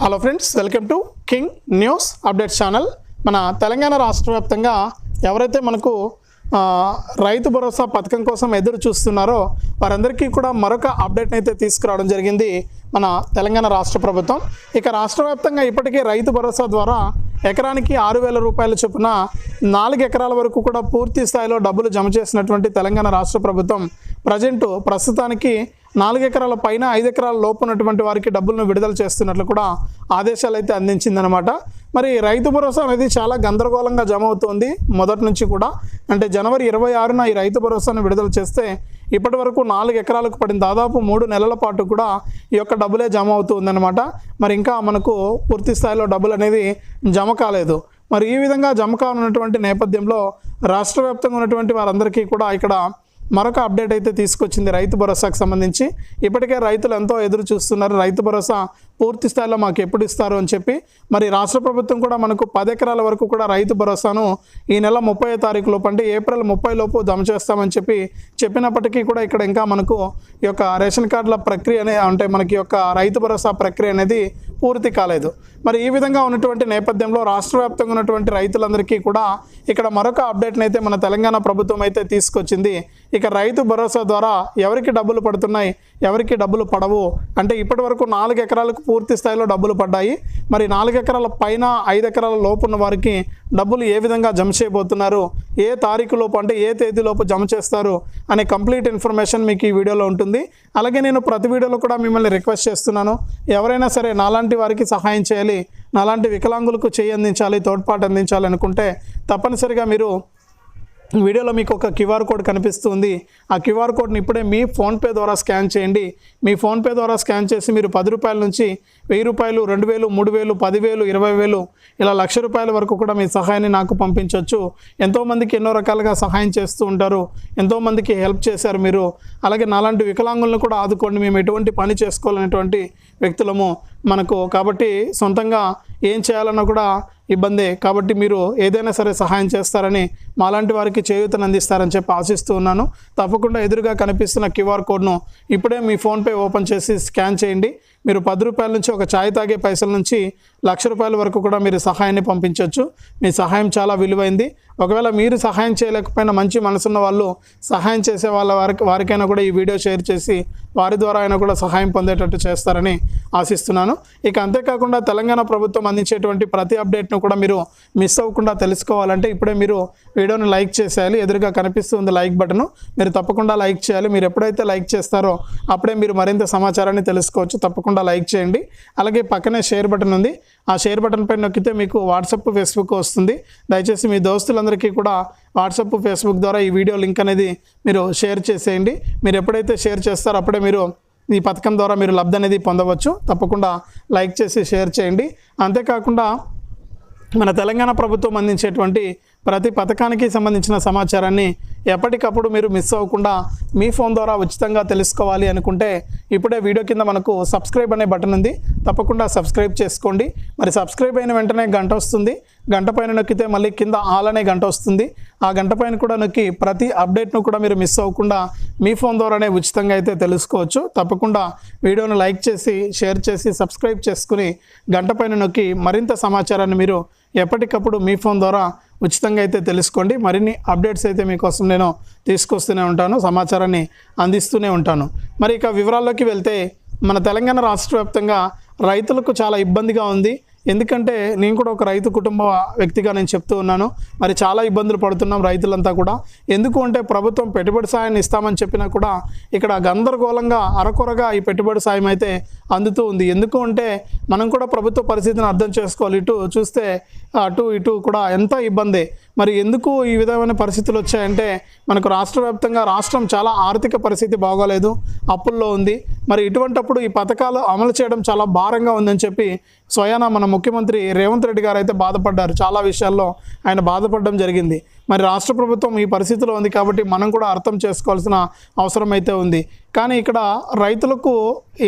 Hello friends welcome to king news update channel మన తెలంగాణ రాష్ట్ర వ్యాప్తంగా ఎవరైతే మనకు రైతు భరోసా పథకం కోసం ఎదురు చూస్తున్నారో వారందరికీ కూడా మరొక అప్డేట్ని అయితే తీసుకురావడం జరిగింది మన తెలంగాణ రాష్ట్ర ప్రభుత్వం. ఇక రాష్ట్ర వ్యాప్తంగా ఇప్పటికే రైతు భరోసా ద్వారా ఎకరానికి ఆరు వేల రూపాయల చొప్పున నాలుగు ఎకరాల వరకు కూడా పూర్తి స్థాయిలో డబ్బులు జమ చేసినటువంటి తెలంగాణ రాష్ట్ర ప్రభుత్వం ప్రజెంట్ ప్రస్తుతానికి నాలుగు ఎకరాల పైన ఐదు ఎకరాల లోపు ఉన్నటువంటి వారికి డబ్బులను విడుదల చేస్తున్నట్లు కూడా ఆదేశాలు అయితే అందించిందనమాట మరి రైతు భరోసా అనేది చాలా గందరగోళంగా జమ అవుతోంది. మొదటి నుంచి కూడా అంటే జనవరి ఇరవై ఆరున ఈ రైతు భరోసాను విడుదల చేస్తే ఇప్పటి వరకు నాలుగు ఎకరాలకు పడిన దాదాపు మూడు నెలల పాటు కూడా ఈ యొక్క డబ్బులే జమ అవుతుందన్నమాట. మరి ఇంకా మనకు పూర్తి స్థాయిలో డబ్బులు అనేది జమ కాలేదు. మరి ఈ విధంగా జమ కానున్నటువంటి నేపథ్యంలో రాష్ట్ర వ్యాప్తంగా ఉన్నటువంటి వారందరికీ కూడా ఇక్కడ మరొక అప్డేట్ అయితే తీసుకొచ్చింది రైతు భరోసాకు సంబంధించి. ఇప్పటికే రైతులు ఎంతో ఎదురు చూస్తున్నారు. రైతు భరోసా పూర్తి స్థాయిలో మాకు ఎప్పుడు ఇస్తారు అని చెప్పి మరి రాష్ట్ర ప్రభుత్వం కూడా మనకు పది ఎకరాల వరకు కూడా రైతు భరోసాను ఈ నెల ముప్పై తారీఖు లోపు అంటే ఏప్రిల్ ముప్పై లోపు జమ చేస్తామని చెప్పి చెప్పినప్పటికీ కూడా ఇక్కడ ఇంకా మనకు ఈ యొక్క రేషన్ కార్డుల ప్రక్రియ అనే అంటే మనకి యొక్క రైతు భరోసా ప్రక్రియ అనేది పూర్తి కాలేదు. మరి ఈ విధంగా ఉన్నటువంటి నేపథ్యంలో రాష్ట్ర వ్యాప్తంగా ఉన్నటువంటి రైతులందరికీ కూడా ఇక్కడ మరొక అప్డేట్ని అయితే మన తెలంగాణ ప్రభుత్వం అయితే తీసుకొచ్చింది. ఇక రైతు భరోసా ద్వారా ఎవరికి డబ్బులు పడుతున్నాయి ఎవరికి డబ్బులు పడవు అంటే ఇప్పటి వరకు నాలుగు ఎకరాలకు పూర్తి స్థాయిలో డబ్బులు పడ్డాయి. మరి నాలుగు ఎకరాల పైన ఐదు ఎకరాల లోపు ఉన్న వారికి డబ్బులు ఏ విధంగా జమ చేయబోతున్నారు? ఏ తారీఖు లోపు అంటే ఏ తేదీ లోపు జమ చేస్తారు? అనే కంప్లీట్ ఇన్ఫర్మేషన్ మీకు ఈ వీడియోలో ఉంటుంది. అలాగే నేను ప్రతి వీడియోలో కూడా మిమ్మల్ని రిక్వెస్ట్ చేస్తున్నాను. ఎవరైనా సరే నాలాంటి వారికి సహాయం చేయాలి. నాలాంటి వికలాంగులకు చేయి అందించాలి తోడ్పాటు అందించాలి అనుకుంటే తప్పనిసరిగా మీరు వీడియోలో మీకు ఒక క్యూఆర్ కోడ్ కనిపిస్తుంది. ఆ క్యూఆర్ కోడ్ని ఇప్పుడే మీ ఫోన్పే ద్వారా స్కాన్ చేయండి. మీ ఫోన్పే ద్వారా స్కాన్ చేసి మీరు పది రూపాయల నుంచి వెయ్యి రూపాయలు రెండు వేలు మూడు వేలు పదివేలు ఇరవై వేలు ఇలా లక్ష రూపాయల వరకు కూడా మీ సహాయాన్ని నాకు పంపించవచ్చు ఎంతోమందికి ఎన్నో రకాలుగా సహాయం చేస్తూ ఉంటారు. ఎంతోమందికి హెల్ప్ చేశారు మీరు. అలాగే నాలాంటి వికలాంగులను కూడా ఆదుకోండి. మేము ఎటువంటి పని చేసుకోవాలనేటువంటి వ్యక్తులము మనకు. కాబట్టి సొంతంగా ఏం చేయాలన్నా కూడా ఇబ్బందే. కాబట్టి మీరు ఏదైనా సరే సహాయం చేస్తారని మాలాంటి వారికి చేయూతను అందిస్తారని చెప్పి ఆశిస్తూ ఉన్నాను. తప్పకుండా ఎదురుగా కనిపిస్తున్న క్యూఆర్ కోడ్ను ఇప్పుడే మీ ఫోన్పే ఓపెన్ చేసి స్కాన్ చేయండి. మీరు పది రూపాయల నుంచి ఒక ఛాయ్ తాగే పైసల నుంచి లక్ష రూపాయల వరకు కూడా మీరు సహాయాన్ని పంపించవచ్చు మీ సహాయం చాలా విలువైంది. ఒకవేళ మీరు సహాయం చేయలేకపోయినా మంచి మనసున్న వాళ్ళు సహాయం చేసే వాళ్ళ వారికి వారికైనా కూడా ఈ వీడియో షేర్ చేసి వారి ద్వారా అయినా కూడా సహాయం పొందేటట్టు చేస్తారని ఆశిస్తున్నాను. ఇక అంతేకాకుండా తెలంగాణ ప్రభుత్వం అందించేటువంటి ప్రతి అప్డేట్ను కూడా మీరు మిస్ అవ్వకుండా తెలుసుకోవాలంటే ఇప్పుడే మీరు వీడియోని లైక్ చేసేయాలి. ఎదురుగా కనిపిస్తుంది లైక్ బటను. మీరు తప్పకుండా లైక్ చేయాలి. మీరు ఎప్పుడైతే లైక్ చేస్తారో అప్పుడే మీరు మరింత సమాచారాన్ని తెలుసుకోవచ్చు. తప్పకుండా లైక్ చేయండి. అలాగే పక్కనే షేర్ బటన్ ఉంది. ఆ షేర్ బటన్ పైన నొక్కితే మీకు వాట్సాప్ ఫేస్బుక్ వస్తుంది. దయచేసి మీ దోస్తులందరికీ కూడా వాట్సాప్ ఫేస్బుక్ ద్వారా ఈ వీడియో లింక్ అనేది మీరు షేర్ చేసేయండి. మీరు ఎప్పుడైతే షేర్ చేస్తారో అప్పుడే మీరు ఈ పథకం ద్వారా మీరు లబ్ధి అనేది పొందవచ్చు. తప్పకుండా లైక్ చేసి షేర్ చేయండి. అంతేకాకుండా మన తెలంగాణ ప్రభుత్వం అందించేటువంటి ప్రతి పథకానికి సంబంధించిన సమాచారాన్ని ఎప్పటికప్పుడు మీరు మిస్ అవ్వకుండా మీ ఫోన్ ద్వారా ఉచితంగా తెలుసుకోవాలి అనుకుంటే ఇప్పుడే వీడియో కింద మనకు సబ్స్క్రైబ్ అనే బటన్ ఉంది. తప్పకుండా సబ్స్క్రైబ్ చేసుకోండి. మరి సబ్స్క్రైబ్ అయిన వెంటనే గంట వస్తుంది. గంట పైన నొక్కితే మళ్ళీ కింద ఆల్ అనే గంట వస్తుంది. ఆ గంట పైన కూడా నొక్కి ప్రతి అప్డేట్ను కూడా మీరు మిస్ అవ్వకుండా మీ ఫోన్ ద్వారానే ఉచితంగా అయితే తెలుసుకోవచ్చు. తప్పకుండా వీడియోను లైక్ చేసి షేర్ చేసి సబ్స్క్రైబ్ చేసుకుని గంట పైన నొక్కి మరింత సమాచారాన్ని మీరు ఎప్పటికప్పుడు మీ ఫోన్ ద్వారా ఉచితంగా అయితే తెలుసుకోండి. మరిన్ని అప్డేట్స్ అయితే మీకోసం నేను తీసుకొస్తూనే ఉంటాను సమాచారాన్ని అందిస్తూనే ఉంటాను. మరి ఇక వివరాల్లోకి వెళ్తే మన తెలంగాణ రాష్ట్ర వ్యాప్తంగా రైతులకు చాలా ఇబ్బందిగా ఉంది. ఎందుకంటే నేను కూడా ఒక రైతు కుటుంబ వ్యక్తిగా నేను చెప్తూ ఉన్నాను. మరి చాలా ఇబ్బందులు పడుతున్నాం రైతులంతా కూడా. ఎందుకు అంటే ప్రభుత్వం పెట్టుబడి సాయాన్ని ఇస్తామని చెప్పినా కూడా ఇక్కడ గందరగోళంగా అరకొరగా ఈ పెట్టుబడి సాయం అయితే అందుతూ ఉంది. ఎందుకు అంటే మనం కూడా ప్రభుత్వ పరిస్థితిని అర్థం చేసుకోవాలి. ఇటు చూస్తే అటు ఇటు కూడా ఎంత ఇబ్బంది. మరి ఎందుకు ఈ విధమైన పరిస్థితులు వచ్చాయంటే మనకు రాష్ట్ర వ్యాప్తంగా రాష్ట్రం చాలా ఆర్థిక పరిస్థితి బాగోలేదు అప్పుల్లో ఉంది. మరి ఇటువంటప్పుడు ఈ పథకాలు అమలు చేయడం చాలా భారంగా ఉందని చెప్పి స్వయాన మన ముఖ్యమంత్రి రేవంత్ రెడ్డి గారు అయితే బాధపడ్డారు. చాలా విషయాల్లో ఆయన బాధపడడం జరిగింది. మరి రాష్ట్ర ప్రభుత్వం ఈ పరిస్థితిలో ఉంది కాబట్టి మనం కూడా అర్థం చేసుకోవాల్సిన అవసరం అయితే ఉంది. కానీ ఇక్కడ రైతులకు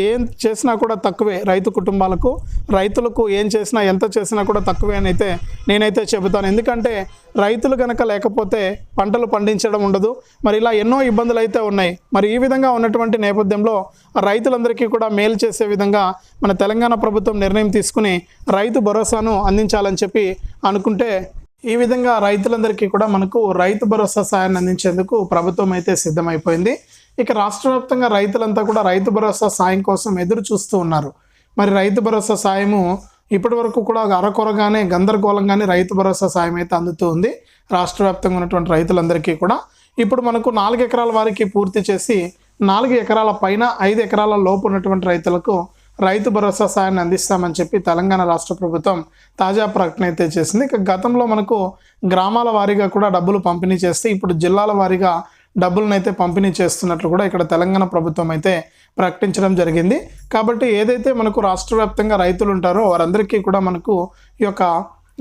ఏం చేసినా కూడా తక్కువే రైతు కుటుంబాలకు. రైతులకు ఏం చేసినా ఎంత చేసినా కూడా తక్కువే అని అయితే నేనైతే చెబుతాను. ఎందుకంటే రైతులు కనుక లేకపోతే పంటలు పండించడం ఉండదు. మరి ఇలా ఎన్నో ఇబ్బందులు అయితే ఉన్నాయి. మరి ఈ విధంగా ఉన్నటువంటి నేపథ్యంలో రైతులందరికీ కూడా మేలు చేసే విధంగా మన తెలంగాణ ప్రభుత్వం నిర్ణయం తీసుకుని రైతు భరోసాను అందించాలని చెప్పి అనుకుంటే ఈ విధంగా రైతులందరికీ కూడా మనకు రైతు భరోసా సాయాన్ని అందించేందుకు ప్రభుత్వం అయితే సిద్ధమైపోయింది. ఇక రాష్ట్ర వ్యాప్తంగా రైతులంతా కూడా రైతు భరోసా సాయం కోసం ఎదురు చూస్తూ ఉన్నారు. మరి రైతు భరోసా సాయము ఇప్పటి వరకు కూడా అరకొరగానే గందరగోళంగానే రైతు భరోసా సాయం అయితే అందుతూ ఉంది. రాష్ట్ర వ్యాప్తంగా ఉన్నటువంటి రైతులందరికీ కూడా ఇప్పుడు మనకు నాలుగు ఎకరాల వారికి పూర్తి చేసి నాలుగు ఎకరాల పైన ఐదు ఎకరాల లోపు ఉన్నటువంటి రైతులకు రైతు భరోసా సాయాన్ని అందిస్తామని చెప్పి తెలంగాణ రాష్ట్ర ప్రభుత్వం తాజా ప్రకటన అయితే చేసింది. ఇక గతంలో మనకు గ్రామాల వారీగా కూడా డబ్బులు పంపిణీ చేస్తే ఇప్పుడు జిల్లాల వారీగా డబ్బులను అయితే పంపిణీ చేస్తున్నట్లు కూడా ఇక్కడ తెలంగాణ ప్రభుత్వం అయితే ప్రకటించడం జరిగింది. కాబట్టి ఏదైతే మనకు రాష్ట్ర వ్యాప్తంగా రైతులు ఉంటారో వారందరికీ కూడా మనకు ఈ యొక్క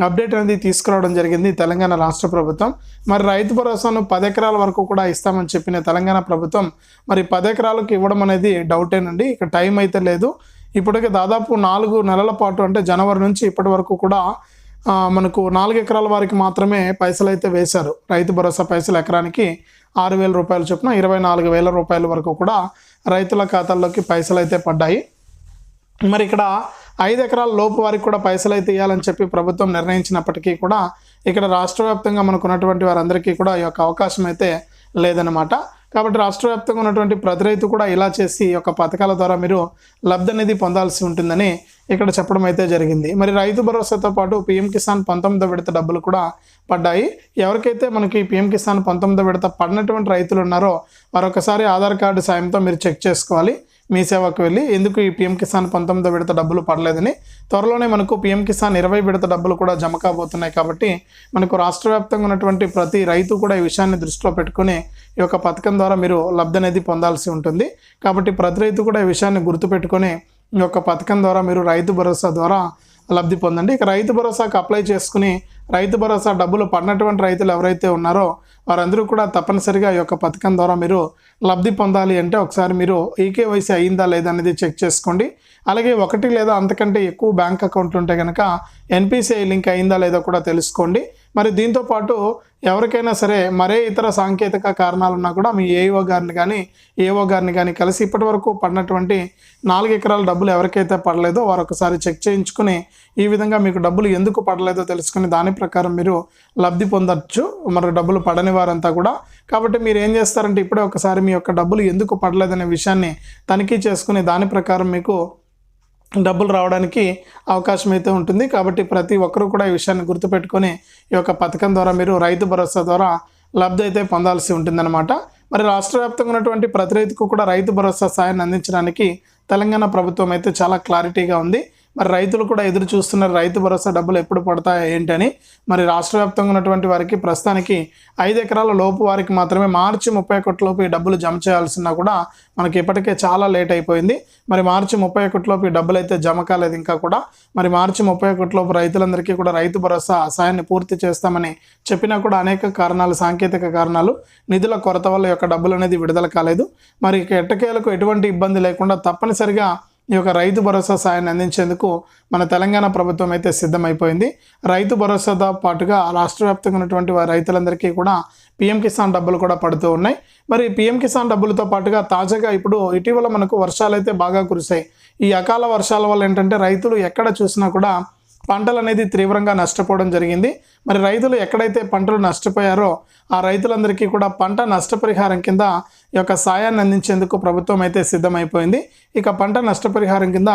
అప్డేట్ అనేది తీసుకురావడం జరిగింది తెలంగాణ రాష్ట్ర ప్రభుత్వం. మరి రైతు భరోసాను పది ఎకరాల వరకు కూడా ఇస్తామని చెప్పిన తెలంగాణ ప్రభుత్వం మరి పది ఎకరాలకు ఇవ్వడం అనేది డౌటేనండి ఇక టైం అయితే లేదు. ఇప్పటికే దాదాపు నాలుగు నెలల పాటు అంటే జనవరి నుంచి ఇప్పటి వరకు కూడా మనకు నాలుగు ఎకరాల వారికి మాత్రమే పైసలు అయితే వేశారు. రైతు భరోసా పైసలు ఎకరానికి ఆరు వేల రూపాయలు చొప్పున ఇరవై నాలుగు వేల రూపాయల వరకు కూడా రైతుల ఖాతాల్లోకి పైసలు అయితే పడ్డాయి. మరి ఇక్కడ ఐదు ఎకరాల లోపు వారికి కూడా పైసలు అయితే ఇవ్వాలని చెప్పి ప్రభుత్వం నిర్ణయించినప్పటికీ కూడా ఇక్కడ రాష్ట్ర వ్యాప్తంగా మనకు ఉన్నటువంటి వారందరికీ కూడా ఈ యొక్క అవకాశం అయితే లేదనమాట కాబట్టి రాష్ట్ర వ్యాప్తంగా ఉన్నటువంటి ప్రతి రైతు కూడా ఇలా చేసి ఒక యొక్క పథకాల ద్వారా మీరు లబ్ధి అనేది పొందాల్సి ఉంటుందని ఇక్కడ చెప్పడం అయితే జరిగింది. మరి రైతు భరోసాతో పాటు పిఎం కిసాన్ పంతొమ్మిదో విడత డబ్బులు కూడా పడ్డాయి. ఎవరికైతే మనకి పిఎం కిసాన్ పంతొమ్మిదో విడత పడినటువంటి రైతులు ఉన్నారో మరొకసారి ఆధార్ కార్డు సాయంతో మీరు చెక్ చేసుకోవాలి. మీ సేవకు వెళ్ళి ఎందుకు ఈ పిఎం కిసాన్ పంతొమ్మిదో విడత డబ్బులు పడలేదని త్వరలోనే మనకు పిఎం కిసాన్ ఇరవై విడత డబ్బులు కూడా జమ కాబోతున్నాయి కాబట్టి మనకు రాష్ట్ర వ్యాప్తంగా ఉన్నటువంటి ప్రతి రైతు కూడా ఈ విషయాన్ని దృష్టిలో పెట్టుకుని ఈ యొక్క పథకం ద్వారా మీరు లబ్ధి అనేది పొందాల్సి ఉంటుంది. కాబట్టి ప్రతి రైతు కూడా ఈ విషయాన్ని గుర్తుపెట్టుకొని ఈ యొక్క పథకం ద్వారా మీరు రైతు భరోసా ద్వారా లబ్ధి పొందండి. ఇక రైతు భరోసాకు అప్లై చేసుకుని రైతు భరోసా డబ్బులు పడినటువంటి రైతులు ఎవరైతే ఉన్నారో వారందరూ కూడా తప్పనిసరిగా ఈ యొక్క పథకం ద్వారా మీరు లబ్ధి పొందాలి అంటే ఒకసారి మీరు ఈకేవైసీ అయిందా లేదా అనేది చెక్ చేసుకోండి. అలాగే ఒకటి లేదా అంతకంటే ఎక్కువ బ్యాంక్ అకౌంట్లు ఉంటే కనుక ఎన్పిసిఐ లింక్ అయిందా లేదో కూడా తెలుసుకోండి. మరి దీంతో పాటు ఎవరికైనా సరే మరే ఇతర సాంకేతిక కారణాలు ఉన్నా కూడా మీ ఏఓ గారిని కానీ ఏఓ గారిని కానీ కలిసి ఇప్పటి వరకు పడినటువంటి నాలుగు ఎకరాల డబ్బులు ఎవరికైతే పడలేదో వారు ఒకసారి చెక్ చేయించుకుని ఈ విధంగా మీకు డబ్బులు ఎందుకు పడలేదో తెలుసుకుని దాని ప్రకారం మీరు లబ్ధి పొందొచ్చు. మరి డబ్బులు పడని వారంతా కూడా. కాబట్టి మీరు ఏం చేస్తారంటే ఇప్పుడే ఒకసారి మీ యొక్క డబ్బులు ఎందుకు పడలేదనే విషయాన్ని తనిఖీ చేసుకుని దాని ప్రకారం మీకు డబ్బులు రావడానికి అవకాశం అయితే ఉంటుంది. కాబట్టి ప్రతి ఒక్కరూ కూడా ఈ విషయాన్ని గుర్తుపెట్టుకొని ఈ యొక్క పథకం ద్వారా మీరు రైతు భరోసా ద్వారా లబ్ధి అయితే పొందాల్సి ఉంటుందన్నమాట. మరి రాష్ట్ర వ్యాప్తంగా ఉన్నటువంటి ప్రతి రైతుకు కూడా రైతు భరోసా సాయాన్ని అందించడానికి తెలంగాణ ప్రభుత్వం అయితే చాలా క్లారిటీగా ఉంది. మరి రైతులు కూడా ఎదురు చూస్తున్నారు రైతు భరోసా డబ్బులు ఎప్పుడు పడతాయా ఏంటని మరి రాష్ట్ర వ్యాప్తంగా ఉన్నటువంటి వారికి ప్రస్తుతానికి ఐదు ఎకరాల లోపు వారికి మాత్రమే మార్చి ముప్పై ఒకటిలోపు ఈ డబ్బులు జమ చేయాల్సిన కూడా మనకి ఇప్పటికే చాలా లేట్ అయిపోయింది. మరి మార్చి ముప్పై ఒకటిలోపు ఈ డబ్బులు అయితే జమ కాలేదు ఇంకా కూడా. మరి మార్చి ముప్పై ఒకటిలోపు రైతులందరికీ కూడా రైతు భరోసా సాయాన్ని పూర్తి చేస్తామని చెప్పినా కూడా అనేక కారణాలు సాంకేతిక కారణాలు నిధుల కొరత వల్ల యొక్క డబ్బులు అనేది విడుదల కాలేదు. మరి ఎట్టకేలకు ఎటువంటి ఇబ్బంది లేకుండా తప్పనిసరిగా ఈ యొక్క రైతు భరోసా సాయాన్ని అందించేందుకు మన తెలంగాణ ప్రభుత్వం అయితే సిద్ధమైపోయింది. రైతు భరోసాతో పాటుగా రాష్ట్ర వ్యాప్తంగా ఉన్నటువంటి రైతులందరికీ కూడా పిఎం కిసాన్ డబ్బులు కూడా పడుతూ ఉన్నాయి. మరి పిఎం కిసాన్ డబ్బులతో పాటుగా తాజాగా ఇప్పుడు ఇటీవల మనకు వర్షాలు అయితే బాగా కురిశాయి. ఈ అకాల వర్షాల వల్ల ఏంటంటే రైతులు ఎక్కడ చూసినా కూడా పంటలు అనేది తీవ్రంగా నష్టపోవడం జరిగింది. మరి రైతులు ఎక్కడైతే పంటలు నష్టపోయారో ఆ రైతులందరికీ కూడా పంట నష్టపరిహారం కింద ఈ యొక్క సాయాన్ని అందించేందుకు ప్రభుత్వం అయితే సిద్ధమైపోయింది. ఇక పంట నష్టపరిహారం కింద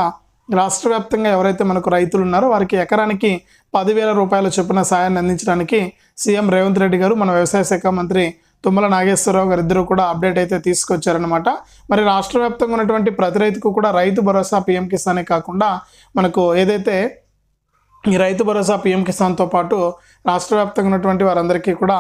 రాష్ట్ర వ్యాప్తంగా ఎవరైతే మనకు రైతులు ఉన్నారో వారికి ఎకరానికి పదివేల రూపాయల చొప్పున సాయాన్ని అందించడానికి సీఎం రేవంత్ రెడ్డి గారు మన వ్యవసాయ శాఖ మంత్రి తుమ్మల నాగేశ్వరరావు గారు ఇద్దరు కూడా అప్డేట్ అయితే తీసుకొచ్చారనమాట మరి రాష్ట్ర వ్యాప్తంగా ఉన్నటువంటి ప్రతి రైతుకు కూడా రైతు భరోసా పీఎం కిసానే కాకుండా మనకు ఏదైతే ఈ రైతు భరోసా పీఎం కిసాన్తో పాటు రాష్ట్ర వ్యాప్తంగా ఉన్నటువంటి వారందరికీ కూడా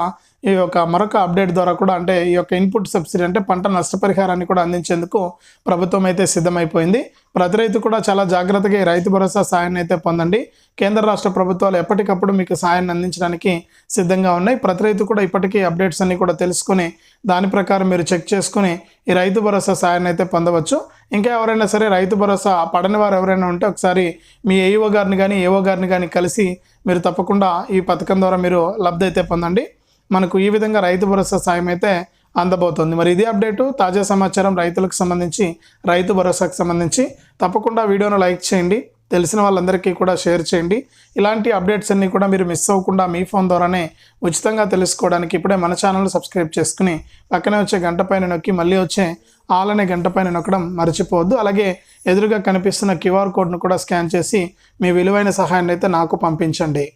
ఈ యొక్క మరొక అప్డేట్ ద్వారా కూడా అంటే ఈ యొక్క ఇన్పుట్ సబ్సిడీ అంటే పంట నష్టపరిహారాన్ని కూడా అందించేందుకు ప్రభుత్వం అయితే సిద్ధమైపోయింది. ప్రతి రైతు కూడా చాలా జాగ్రత్తగా ఈ రైతు భరోసా సాయాన్ని అయితే పొందండి. కేంద్ర రాష్ట్ర ప్రభుత్వాలు ఎప్పటికప్పుడు మీకు సాయాన్ని అందించడానికి సిద్ధంగా ఉన్నాయి. ప్రతి రైతు కూడా ఇప్పటికీ అప్డేట్స్ అన్ని కూడా తెలుసుకుని దాని ప్రకారం మీరు చెక్ చేసుకుని ఈ రైతు భరోసా సాయాన్ని అయితే పొందవచ్చు. ఇంకా ఎవరైనా సరే రైతు భరోసా పడని వారు ఎవరైనా ఉంటే ఒకసారి మీ ఏఈఓ గారిని కానీ ఏఓ గారిని కానీ కలిసి మీరు తప్పకుండా ఈ పథకం ద్వారా మీరు లబ్ధి అయితే పొందండి. మనకు ఈ విధంగా రైతు భరోసా సాయం అయితే అందబోతోంది. మరి ఇది అప్డేటు తాజా సమాచారం రైతులకు సంబంధించి రైతు భరోసాకు సంబంధించి తప్పకుండా వీడియోను లైక్ చేయండి. తెలిసిన వాళ్ళందరికీ కూడా షేర్ చేయండి. ఇలాంటి అప్డేట్స్ అన్నీ కూడా మీరు మిస్ అవ్వకుండా మీ ఫోన్ ద్వారానే ఉచితంగా తెలుసుకోవడానికి ఇప్పుడే మన ఛానల్ సబ్స్క్రైబ్ చేసుకుని పక్కనే వచ్చే గంట పైన నొక్కి మళ్ళీ వచ్చే ఆల్ అనే గంట పైన నొక్కడం మర్చిపోవద్దు. అలాగే ఎదురుగా కనిపిస్తున్న క్యూఆర్ కోడ్ను కూడా స్కాన్ చేసి మీ విలువైన సహాయాన్ని అయితే నాకు పంపించండి.